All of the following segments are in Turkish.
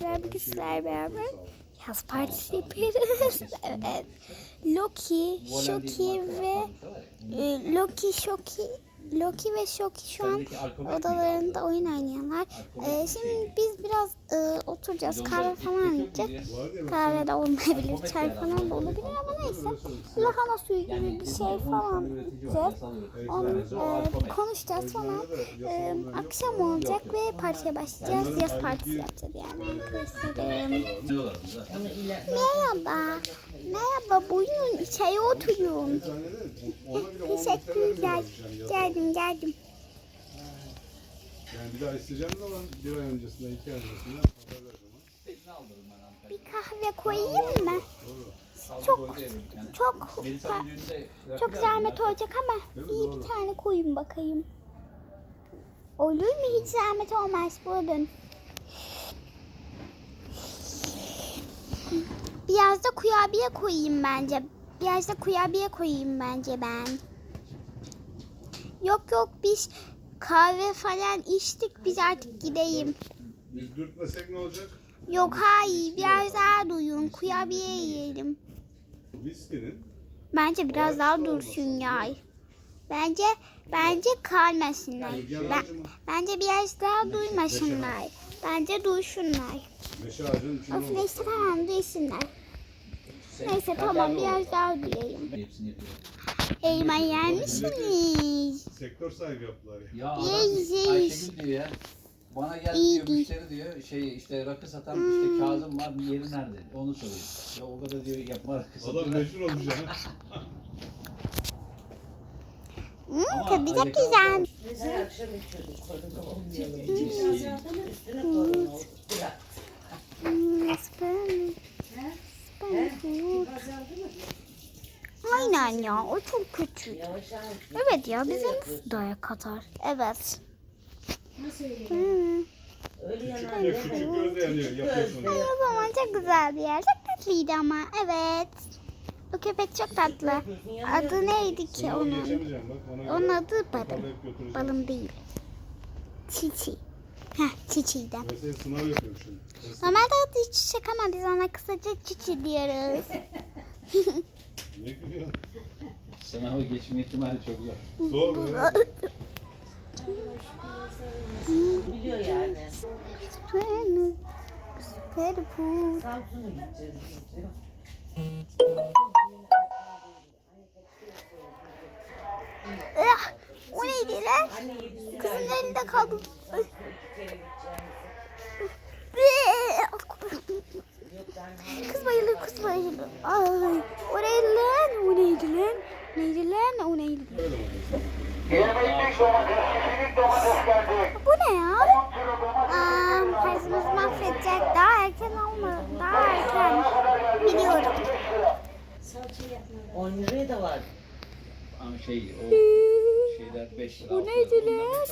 Bugün sizlerle beraber yaz partisi yapıyoruz. evet. Loki, Shoki ve e, Loki, Shoki, Loki ve Shoki şu an odalarında oyun oynayanlar. E, şimdi biz biraz e, oturacağız. Kahve falan içeceğiz. Kahve de olmayabilir, çay falan da olabilir ama neyse. Lahana suyu gibi bir şey falan içeceğiz. Onu e, konuşacağız sonra e, akşam olacak ve partiye başlayacağız. Yaz partisi yapacağız yani arkadaşlarım. Merhaba. Merhaba buyurun içeri oturun. Teşekkürler. Geldim geldim. Yani bir daha isteyeceğim zaman bir ay öncesinde, iki ay öncesinde haber ver zaman. Bir kahve koyayım mı? Çok çok çok zahmet olacak ama iyi bir tane koyun bakayım. Olur mu hiç zahmet olmaz buyurun. Biraz da kurabiye koyayım bence. Biraz da kurabiye koyayım bence ben. Yok yok biz kahve falan içtik biz artık gideyim. Biz dürtmesek ne olacak? Yok hayır biraz daha duyun kurabiye yiyelim. Viskinin Bence biraz daha dursun yay. Bence bence kalmasınlar. Ben, bence biraz daha duymasınlar. Bence duysunlar. Of neyse tamam duysunlar. Neyse tamam biraz daha duyayım. Elma yer misiniz? Sektör sahibi yaptılar ya. Ya adam. Ayşegül diyor ya. Bana İyi diyor müşteri diyor şey işte rakı satan Hmm. işte Kazım var yeri nerede? Onu soruyor. Ya o kadar diyor yapma rakı Adam satıyor. meşhur olmuş ya. Hmm, da Ali güzel. Her akşam içiyorduk korona olmayalım. Şey, Üstüne korona oldu. Bırak. Hmm, spam. Spam. Azaldı mı? Aynen ya o çok kötü. Evet ya bize nasıl dayak atar? Evet. Hmm. Öyle yanar Ya küçük gözle yanıyor, yapıyorsun. Ay, o zaman çok güzel bir yer. Çok tatlıydı ama. Evet. O köpek çok tatlı. Adı neydi ki onun? Onun adı Balım. Balım değil. Çiçi. Heh şimdi. Normalde adı çiçek ama biz ona kısaca Çiçi diyoruz. Ne gülüyorsun? Sınavı geçme ihtimali çok zor. Zor ya. Biliyor yani. Süper. Samsun'a gideceğiz. Ah, o neydi lan? Kızın elinde kaldı. Bayılır. Ay, o neydi lan? O neydi lan? Neydi lan? O neydi? Bu ne ya? Aa, tersimizi mahvedecek. Daha erken olma. Daha erken. Biliyorum. 10 liraya da var. Ama şey o şeyler 5 lira. Bu neydi lan?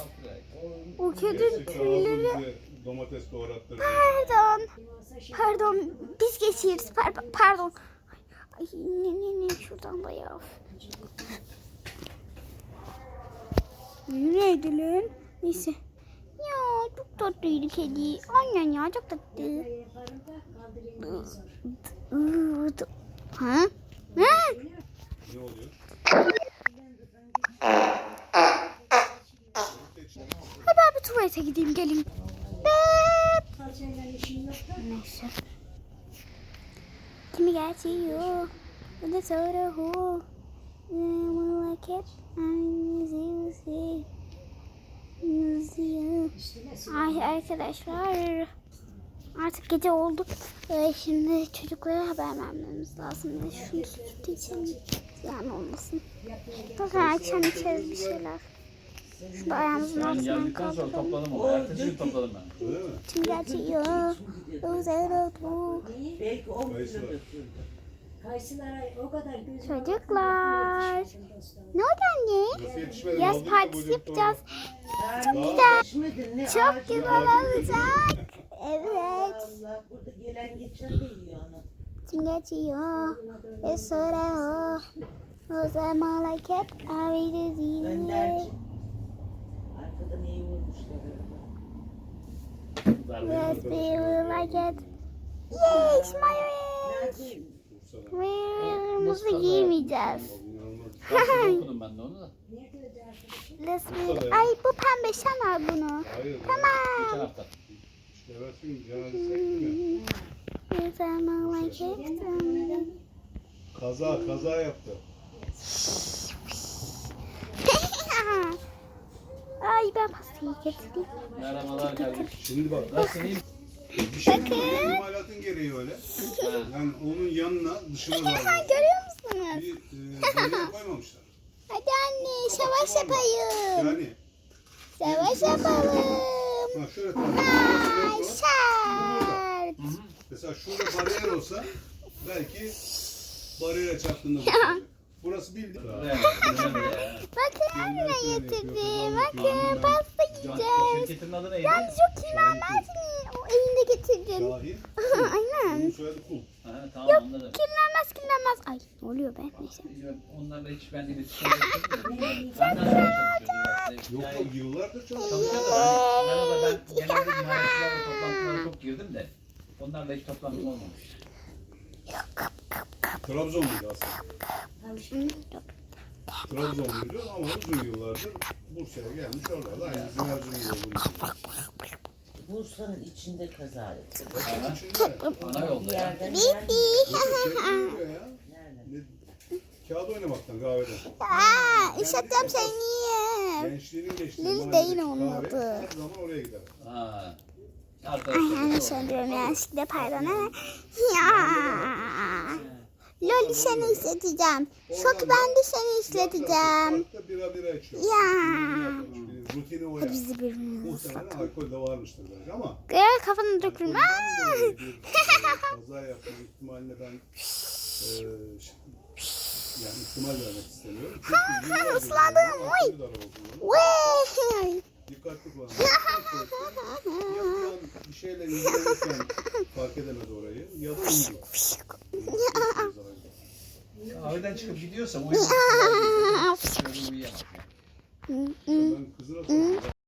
O kedinin tüyleri. Domates doğrattırdı. Pardon. Pardon. Biz geçiyoruz. Par- pardon. Ay ne ne ne şuradan da ya. Neydi lan? Neyse. Ya çok tatlıydı kedi. Aynen ya çok tatlı. Ha? Ha? Ne oluyor? Hadi abi tuvalete gideyim gelin. Neyse. Kimi geçiyor? Bu da sonra hu. Annesi yüzüyor. Ay arkadaşlar. Artık gece oldu. Ee, şimdi çocuklara haber vermemiz lazım. Şunu süt için yani olmasın. Zaten akşam içeriz bir şeyler. Şurada ayağımızın Ben altından geldikten sonra kaldıralım. topladım onu. Ertesi gün topladım ben. Öyle mi? Kim geçiyor? Özel bu. Belki 10 kilo Kayısı var. götürdü. Kayısılara o kadar gözüm Çocuklar. Ne oldu anne? Yaz partisi yapacağız. Çok güzel. Çok güzel olacak. Evet. De. Kim geçiyor? Ve sonra o. O zaman like hep araydı zihni. Arkadan iyi vurmuşlar. Yes, we will like hareket. Yes? Bursa'da. Mayomuzu Nasıl giymeyeceğiz. Okudum ben de onu da. Let's ya. Ay bu pembe sen al bunu. Hayır. Tamam. evet mama kestim. Kaza kaza yaptı. Ay ben pastayı getirdim. Merhabalar kardeşim. Şimdi bak. Nasılsın iyi? Bir şey imalatın gereği öyle. Yani onun yanına dışına Ha, da görüyor musunuz? bir e, bariyer koymamışlar. Hadi anne savaş yapayım. Yani Savaş yapalım. ha şöyle tamam. Ay şart. Mesela şurada bariyer olsa belki bariyere çarptığında. Burası bildi. Bakın ne getirdim. Bakın pasta yiyeceğiz. Şirketin adı neydi? Yalnız çok kirlenmez mi? O elinde getirdin. Şahin. Aynen. Bunun soyadı Kul. Ha, tamam anladım. Kirlenmez kirlenmez. Ay ne oluyor be? Neyse. Onlarla hiç ben iletişim. Benden sonra çalışıyordum. Yok Yani yok yıllardır çalışıyor. çalışıyordu. Ben, genelde mühendislerle toplantılara çok girdim de. Onlarla hiç toplantım olmamış. Trabzonluydu aslında. Trabzonluydu ama uzun yıllardır Bursa'ya gelmiş oralarda aynı Erzurum'da olduğunu. Bursa'nın içinde kaza etti. Ana yolda ya. Ne, kağıt oynamaktan kahveden. Aa, işleteceğim seni. Gençliğinin geçtiği Lili mahalledeki değil onun kahve adı. Her zaman oraya gider. Ha. Ay Arkadaşlar. yanlış söylüyorum yanlışlıkla pardon ama. Ya. Loli seni işleteceğim. Şok ben de seni içiyor. Ya. Ya. Bizi birbirine Muhtemelen alkol de varmıştır belki ama. Gel kafanı dökülme. Kaza yapma ihtimaline ben e, yani ihtimal vermek istemiyorum. Isladım, bu oy. Vay. Dikkatli kullanmak. Bir şeyle ilgilenirken fark edemedi orayı ya da Kahveden çıkıp gidiyorsa uyuyamaz. Ben kızına.